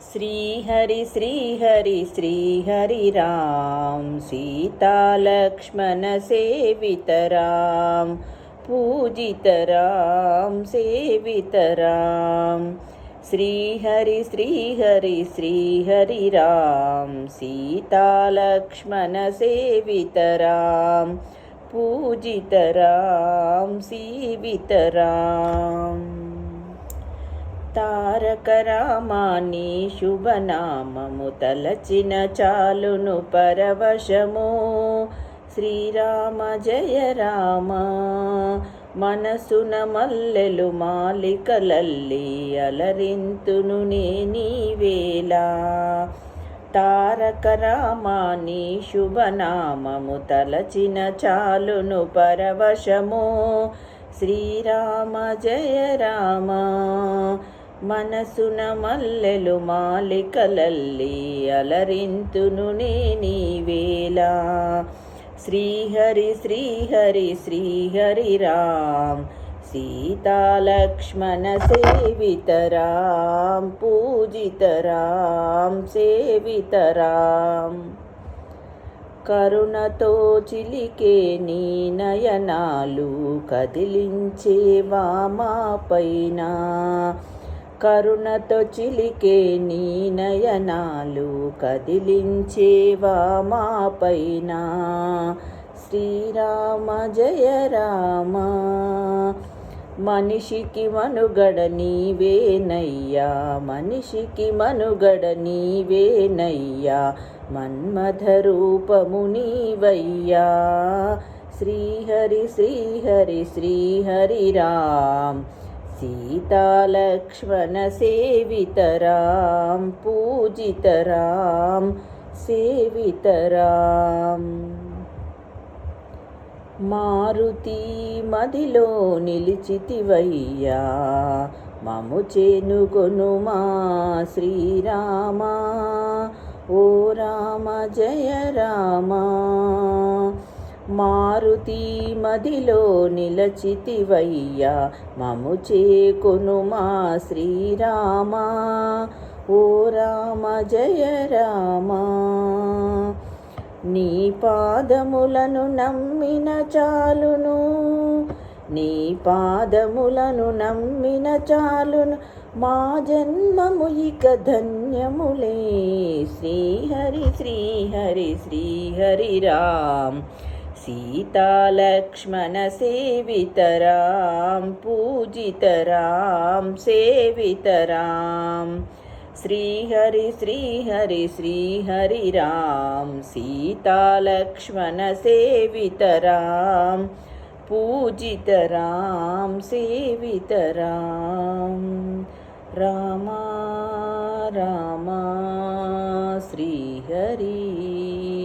श्रीहरि श्रीहरि श्रीहरि राम। सीता लक्ष्मणसेवितराम पूजितराम सेवितराम श्रीहरि श्रीहरि श्रीहरि राम। सीतालक्ष्मण सेवितराम पूजितराम सेवतराम తారక రామాని శుభనామము తలచిన చాలును పరవశము. శ్రీరామ జయ రామ. మనసున మల్లెలు మాలికలల్లి అలరింతును నేనీ వేళ తారక రామాని శుభనామము తలచిన చాలును పరవశము. శ్రీరామ జయ రామ. మనసున మల్లెలు మాలికలల్లి అలరింతును నేనీ వేళ. శ్రీహరి శ్రీహరి శ్రీహరి రామ్ సీతాలక్ష్మణ సేవితరాం పూజితరాం సేవితరాం. కరుణతో చిలికే నీ నయనాలు కదిలించేవా మా పైన కరుణతో చిలికే నీ నయనాలు కదిలించేవా మాపైన. శ్రీరామ జయ రామ మనిషికి మనుగడ నీవేనయ్యా మనిషికి మనుగడ నీవేనయ్యా మన్మథ రూపము నీవయ్యా. శ్రీహరి శ్రీహరి శ్రీహరి రామ్. సీతాలక్ష్మణ సేవితరాం పూజితరాం సేవితరాం. మారుతి మదిలో నిలిచితివయ్యా మము చేనుకొనుమా శ్రీరామా. ఓ రామ జయ రామా. మారుతి మదిలో నిలచితివయ్యా మము చేకొనుమా శ్రీరామా. ఓ రామ జయ రామా. నీ పాదములను నమ్మిన చాలును నీ పాదములను నమ్మిన చాలును. మా జన్మము ఇక ధన్యములే. శ్రీహరి శ్రీహరి శ్రీహరి రామ్. सीतालक्ष्मणसेवितरां पूजितरां सेवितरां। श्रीहरि श्रीहरि श्रीहरिरां सीतालक्ष्मणसेवितरां पूजितरां सेवितरां। रामा रामा श्रीहरि।